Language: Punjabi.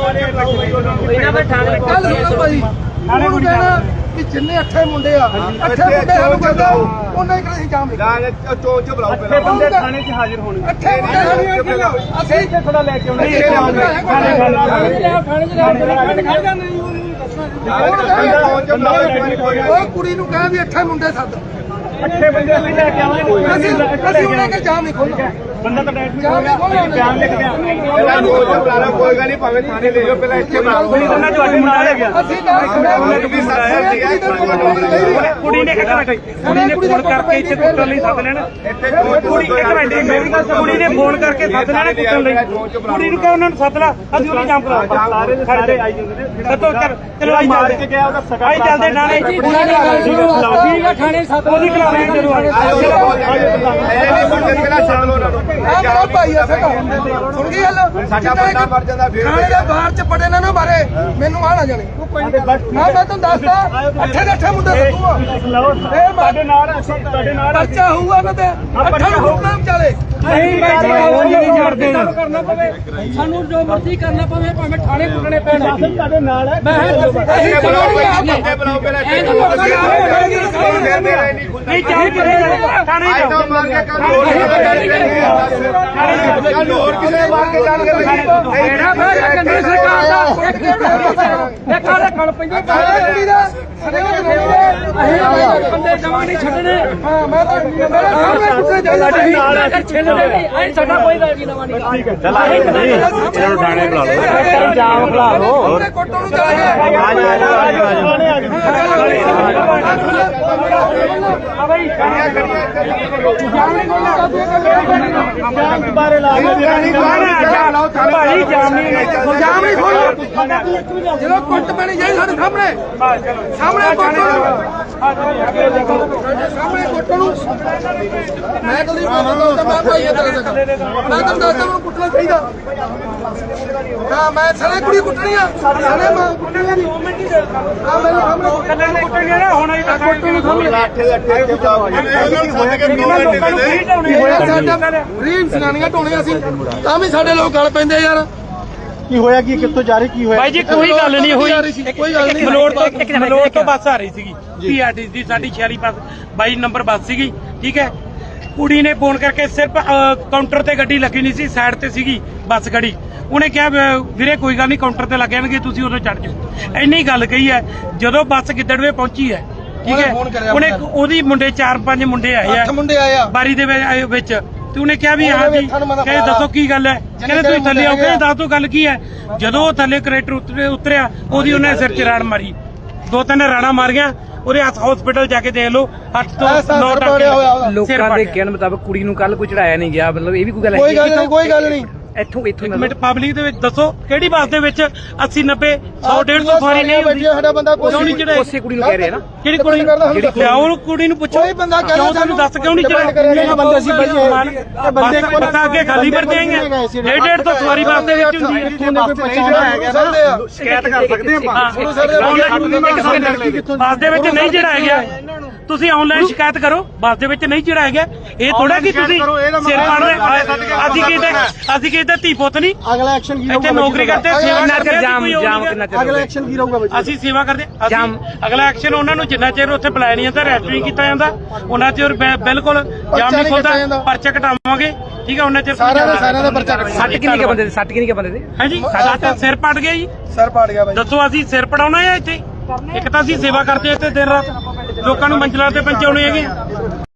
ਇਹਨਾਂ ਦੇ ਠਾਣੇ ਗੱਲ ਸੁਣੋ ਭਾਈ ਉਹਨੂੰ ਕਹਿਣਾ ਕਿ ਜਿੰਨੇ ਅੱਠੇ ਮੁੰਡੇ ਆ ਅੱਠੇ ਮੁੰਡੇ ਸਾਨੂੰ ਕਹਿੰਦਾ ਉਹਨਾਂ ਹੀ ਕਰੇ ਜਾਮ ਲਿਖਾ ਚੋਂ ਚ ਬੁਲਾਓ ਪਹਿਲਾਂ ਬੰਦੇ ਥਾਣੇ 'ਚ ਹਾਜ਼ਰ ਹੋਣੇ ਅੱਠੇ ਮੁੰਡੇ ਸਾਨੂੰ ਅਸੀਂ ਥੋੜਾ ਲੈ ਕੇ ਆਉਣੇ ਉਹ ਕੁੜੀ ਨੂੰ ਕਹਿ ਵੀ ਅੱਠੇ ਮੁੰਡੇ ਸੱਦ ਅੱਠੇ ਬੰਦੇ ਅਸੀਂ ਲੈ ਕੇ ਆਵਾਂਗੇ ਅਸੀਂ ਉਹਨਾਂ ਕੇ ਜਾਮ ਨਹੀਂ ਖੋਲਣਾ ਬੰਦਾ ਤਾਂ ਜਾਮ ਨਹੀਂ ਖੋਲਣਾ ਬਿਆਨ ਲਿਖਦੇ ਆ ਪਹਿਲਾਂ ਚੋਂ ਚ ਬੁਲਾਣਾ ਕੋਈ ਗੱਲ ਨਹੀਂ ਭਾਵੇਂ ਥਾਣੇ ਲੈ ਜਾਓ ਪਹਿਲਾਂ ਇੱਥੇ ਬੁਲਾਓ ਉਹਨਾਂ ਤੁਹਾਡੇ ਮੁੰਡਾ ਲੈ ਗਿਆ ਅਸੀਂ ਨਾ ਉਹਨੇ ਵੀ ਸਾਥ ਸੀਗਾ ਕੁੜੀ ਨੇ ਇੱਕ ਮਿੰਟ ਕੁੜੀ ਨੇ ਫੋਨ ਕਰਕੇ ਇੱਥੇ ਕੁੱਟਣ ਲਈ ਸੱਦ ਲੈਣਾ। ਕੁੜੀ ਇੱਕ ਮਿੰਟ ਮੇਰੀ ਗੱਲ ਸੁਣ, ਕੁੜੀ ਨੇ ਫੋਨ ਕਰਕੇ ਸੱਦ ਲੈਣਾ ਕੁੱਟਣ ਲਈ। ਕੁੜੀ ਨੂੰ ਕਹੋ ਉਹਨਾਂ ਨੂੰ ਸੱਦ ਲਾ। ਅਸੀਂ ਉਹਨੂੰ ਜਾਮ ਕਰਾ ਸਾਰੇ ਦੇ ਸਾਰੇ ਆਈ ਜਾਂਦੇ ਨੇ। ਸੱਤੋ ਕਰ ਚਲੋ ਆਈ ਮਾਰ ਚੱਲਦੇ ਕੇ ਗਿਆ ਉਹਦਾ ਸਗਾ ਆਈ ਚੱਲਦੇ ਨਾਲੇ ਠੀਕ ਆ ਥਾਣੇ ਸੱਦ ਉਹਦੀ ਕਰਾਉਣੇ ਜਦੋਂ ਆਏ ਇਹ ਨਹੀਂ ਸੁਣਦੇ ਪਹਿਲਾਂ ਛੱਡ ਲਓ ਉਹਨਾਂ ਨੂੰ ਆ ਮੇਰਾ ਭਾਈ ਆ ਸਗਾ ਸੁਣ ਗਈ ਗੱਲ? ਸਾਡਾ ਬੰਦਾ ਮਰ ਜਾਂਦਾ ਫਿਰ ਖਾਣੇ ਦੇ ਬਾਹਰ ਚ ਪੜੇ ਨਾ ਨਾ ਮਾਰੇ ਮੈਨੂੰ ਆ ਨਾ ਜਾਣੇ। ਹਾਂ ਮੈਂ ਤੁਹਾਨੂੰ ਦੱਸਦਾ ਅੱਠੇ ਦੇ ਅੱਠੇ ਮੁੰਡੇ ਸੱਦੂਗਾ ਇਹ ਸਾਡੇ ਨਾਲ ਅਸੀਂ ਤੁਹਾਡੇ ਨਾਲ ਪਰਚਾ ਹੋਊਗਾ ਉਹਨਾਂ ਤੇ। ਅੱਠੇ ਨੂੰ ਹੁਕਮ ਚਾਲੇ ਨਹੀਂ ਨਹੀਂ ਛੱਡਦੇ ਕਰਨਾ ਪਵੇ। ਸਾਨੂੰ ਜੋ ਮਰਜ਼ੀ ਕਰਨਾ ਪਵੇ ਭਾਵੇਂ ਠਾਣੇ ਕੁੱਟਣੇ ਪੈਣ। ਤੁਹਾਡੇ ਨਾਲ ਹੈ ਮੈਂ ਅਸੀਂ ਬੁਲਾਓ ਪਹਿਲਾਂ ਬੁਲਾਓ ਪਹਿਲਾਂ ਨਹੀਂ ਥਾਣੇ ਮਾਰ ਕੇ ਕੱਲ ਹੋਰ ਕਿਸੇ ਮਾਰ ਕੇ ਸਰਕਾਰ ਦਾ ਪੈਂਦੇ ਕੁੜੀ ਦਾ ਅਸੀਂ ਬੰਦੇ ਜਮਾ ਨਹੀਂ ਛੱਡਣੇ ਹਾਂ ਮੈਂ ਤਾਂ ਮੇਰੇ ਸਾਹਮਣੇ ਕੁੱਤੇ ਜਾਈਦਾ ਅਸੀਂ ਸਾਡਾ ਕੋਈ ਰਾਜੀਨਾਮਾ ਨਹੀਂ ਠੀਕ ਹੈ ਚਲੋ ਥਾਣੇ ਬੁਲਾ ਲਓ ਜਾਮ ਬੁਲਾ ਲਓ ਉਹਨੇ ਕੋਟੋਂ ਨੂੰ ਚਲਾ ਗਿਆ ਬਾਰੇ ਲਾ ਭਾਈ ਜਾਮ ਨਹੀਂ ਜਾਮ ਨਹੀਂ ਖੋਲਣਾ ਜਦੋਂ ਕੁੱਟ ਪੈਣੀ ਜਾਈ ਸਾਡੇ ਸਾਹਮਣੇ ਸਾਹਮਣੇ ਕੋਟੋਂ ਸਾਹਮਣੇ ਕੋਟੋਂ ਨੂੰ ਮੈਂ ਕਦੀ ਮੈਂ ਭਾਈ ਇਹ ਤੇਰੇ ਸਕ ਮੈਂ ਤੁਹਾਨੂੰ ਦੱਸਦਾ ਮੈਨੂੰ ਕੁੱਟਣਾ ਚਾਹੀਦਾ ਹਾਂ ਮੈਂ ਸਾਰੇ ਕੁੜੀ ਕੁੱਟਣੀ ਆ। ਸਾਰੇ ਮਾਂ ਕੁੱਟਣੀ ਨਹੀਂ ਮੈਨੂੰ ਸਾਹਮਣੇ। ਕੱਲੇ ਰੀਮ ਸੁਣਾਣੀਆਂ ਢੋਣੀਆਂ ਸੀ ਤਾਂ ਵੀ ਸਾਡੇ ਲੋਕ ਗੱਲ ਪੈਂਦੇ ਯਾਰ। ਕੀ ਹੋਇਆ ਕੀ ਕਿੱਥੋਂ ਜਾ ਰਹੀ ਕੀ ਹੋਇਆ? ਭਾਈ ਜੀ ਕੋਈ ਗੱਲ ਨਹੀਂ ਹੋਈ। ਕੋਈ ਗੱਲ ਨਹੀਂ। ਮਲੋੜ ਤੋਂ ਮਲੋੜ ਤੋਂ ਬੱਸ ਆ ਰਹੀ ਸੀਗੀ। ਪੀਆਰਟੀ ਦੀ ਸਾਡੀ 46 ਬੱਸ 22 ਨੰਬਰ ਬੱਸ ਸੀਗੀ ਠੀਕ ਹੈ? ਕੁੜੀ ਨੇ ਫੋਨ ਕਰਕੇ ਸਿਰਫ ਕਾਊਂਟਰ ਤੇ ਗੱਡੀ ਲੱਗੀ ਨਹੀਂ ਸੀ ਸਾਈਡ ਤੇ ਸੀਗੀ ਬੱਸ ਖੜੀ। ਉਹਨੇ ਕਿਹਾ ਵੀਰੇ ਕੋਈ ਗੱਲ ਨਹੀਂ ਕਾਊਂਟਰ ਤੇ ਲੱਗ ਜਾਣਗੇ ਤੁਸੀਂ ਉਦੋਂ ਚੜ ਜਾਓ। ਇੰਨੀ ਗੱਲ ਕਹੀ ਹੈ ਜਦੋਂ ਬੱਸ ਗਿੱਦੜਵੇ ਪਹੁੰਚੀ ਹੈ ਠੀਕ ਉਹਨੇ ਹੈ? ਫੋਨ ਕਰਿਆ ਉਹਨੇ ਉਹਦੀ ਮੁੰਡੇ ਚਾਰ ਪੰਜ ਮੁੰਡੇ ਆਏ ਆ। ਅੱਠ ਮੁੰਡੇ ਆਏ ਆ। ਬਾਰੀ ਦੇ ਵਿੱਚ ਆਏ ਵਿੱਚ। ਤੇ ਉਹਨੇ ਕਿਹਾ ਵੀ ਹਾਂ ਜੀ ਕਹਿੰਦੇ ਦੱਸੋ ਕੀ ਗੱਲ ਹੈ? ਕਹਿੰਦੇ ਤੁਸੀਂ ਥੱਲੇ ਆਓ। ਕਹਿੰਦੇ ਦੱਸ ਗੱਲ ਕੀ ਹੈ? ਜਦੋਂ ਉਹ ਥੱਲੇ ਕਰੈਕਟਰ ਉਤਰੇ ਉਤਰਿਆ ਉਹਦੀ ਉਹਨੇ ਸਿਰ 'ਚ ਰਾੜ ਮਾਰੀ। ਦੋ ਤਿੰਨ ਰਾੜਾਂ ਮਾਰੀਆਂ ਉਹਦੇ ਹਸਪੀਟਲ ਜਾ ਕੇ ਦੇਖ ਲਓ। ਅੱਠ ਤੋਂ ਇਹ ਸਰ 9 ਪਾੜਿਆ ਹੋਇਆ ਉਹਦਾ। ਸਿਰ ਲੋਕਾਂ ਦੇ। ਕਹਿਣ ਮੁਤਾਬਕ ਕੁੜੀ ਨੂੰ ਕੱਲ ਕੋਈ ਚੜਾਇਆ ਨਹੀਂ ਗਿਆ। ਮਤਲਬ ਇਹ ਵੀ ਕੋਈ ਗੱਲ ਕੋਈ ਗੱਲ ਨਹੀਂ ਕੋਈ ਗੱਲ ਨਹੀਂ। ਇੱਥੋਂ ਇੱਥੋਂ ਇੱਕ ਮਿੰਟ ਪਬਲਿਕ ਦੇ ਵਿੱਚ ਦੱਸੋ ਕਿਹੜੀ ਬੱਸ ਦੇ ਵਿੱਚ 80 90 100 150 ਸਵਾਰੀ ਨਹੀਂ ਹੁੰਦੀ? ਸਾਡਾ ਬੰਦਾ ਕਿਉਂ ਨਹੀਂ ਚੜਾਈ ਉਸੇ ਕੁੜੀ ਨੂੰ ਕਹਿ ਰਹੇ ਆ ਨਾ। ਕਿਹੜੀ ਕੁੜੀ ਜਿਹੜੀ ਲਿਆਓ ਉਹ ਕੁੜੀ ਨੂੰ ਪੁੱਛੋ ਕੋਈ ਬੰਦਾ ਕਹਿੰਦਾ ਕਿਉਂ ਤੁਹਾਨੂੰ ਦੱਸ ਕਿਉਂ ਨਹੀਂ ਚੜਾਈ ਨਾ ਬੰਦੇ ਸੀ ਭਾਈ ਇਹ ਬੰਦੇ ਬੱਸਾਂ ਅੱਗੇ ਖਾਲੀ ਆਈਆਂ ਡੇਢ ਡੇਢ ਤੋਂ ਸਵਾਰੀ ਬੱਸ ਦੇ ਵਿੱਚ ਹੁੰਦੀ ਹੈ। ਸ਼ਿਕਾਇਤ ਕਰ ਸਕਦੇ ਆਪਾਂ। ਬੱਸ ਦੇ ਵਿੱਚ ਨਹੀਂ ਚੜਾਇਆ ਗਿਆ ਤੁਸੀਂ ਆਨਲਾਈਨ ਸ਼ਿਕਾਇਤ ਕਰੋ ਬੱਸ ਦੇ ਵਿੱਚ ਨਹੀਂ ਚੜਾਇਆ ਗਿਆ। ਇਹ ਥੋੜਾ ਕਿ ਤੁਸੀਂ ਸਿਰ ਪਾੜ ਰਹੇ ਅਸੀਂ ਕੀ ਤੇ ਅਸੀਂ ਕੀ ਤੇ ਧੀ ਪੁੱਤ ਨਹੀਂ। ਅਗਲਾ ਐਕਸ਼ਨ ਕੀ ਇੱਥੇ ਨੌਕਰੀ ਕਰਦੇ ਸੇਵਾ ਕਰਦੇ ਚਿਰ ਜਾਮ ਜਾਮ ਕਿੰਨਾ। ਚਿਰ ਅਗਲਾ ਐਕਸ਼ਨ ਕੀ ਰਹੂਗਾ ਬੱਚੇ ਅਸੀਂ ਸੇਵਾ ਕਰਦੇ ਜਾਮ। ਅਗਲਾ ਐਕਸ਼ਨ ਉਹਨਾਂ ਨੂੰ ਜਿੰਨਾ ਚਿਰ ਉੱਥੇ ਬੁਲਾਇਆ ਨਹੀਂ ਜਾਂਦਾ ਰੈਸਟ ਨਹੀਂ ਕੀਤਾ ਜਾਂਦਾ ਉਹਨਾਂ ਚਿਰ ਬਿਲਕੁਲ ਜਾਮ ਨਹੀਂ ਖੁੱਲਦਾ। ਪਰਚਾ ਕਟਾਵਾਂਗੇ ਠੀਕ ਹੈ ਉਹਨਾਂ ਚਿਰ ਸਾਰਿਆਂ ਦਾ ਸਾਰਿਆਂ ਦਾ ਪਰਚਾ ਕੱਟਿਆ ਸੱਟ ਕਿੰਨੀ ਕੇ ਬੰਦੇ ਦੇ? ਸੱਟ ਕਿੰਨੀ ਕੇ ਬੰਦੇ ਦੇ? ਹਾਂਜੀ ਸਾਡਾ ਸਿਰ ਪੜ ਗਿਆ ਜੀ। ਸਰ ਪਾੜ ਗਿਆ ਬਾਈ। ਦੱਸੋ ਅਸੀਂ ਸਿਰ ਪੜਾਉਣਾ ਹੈ ਇੱਥੇ? ਇੱਕ ਤਾਂ ਅਸੀਂ ਸੇਵਾ ਕਰਦੇ ਇੱਥੇ ਦਿਨ ਰਾਤ। ਲੋਕਾਂ ਨੂੰ ਮੰਜ਼ਲਾਂ ਤੇ ਪਹੁੰਚਾਉਣੇ ਹੈਗੇ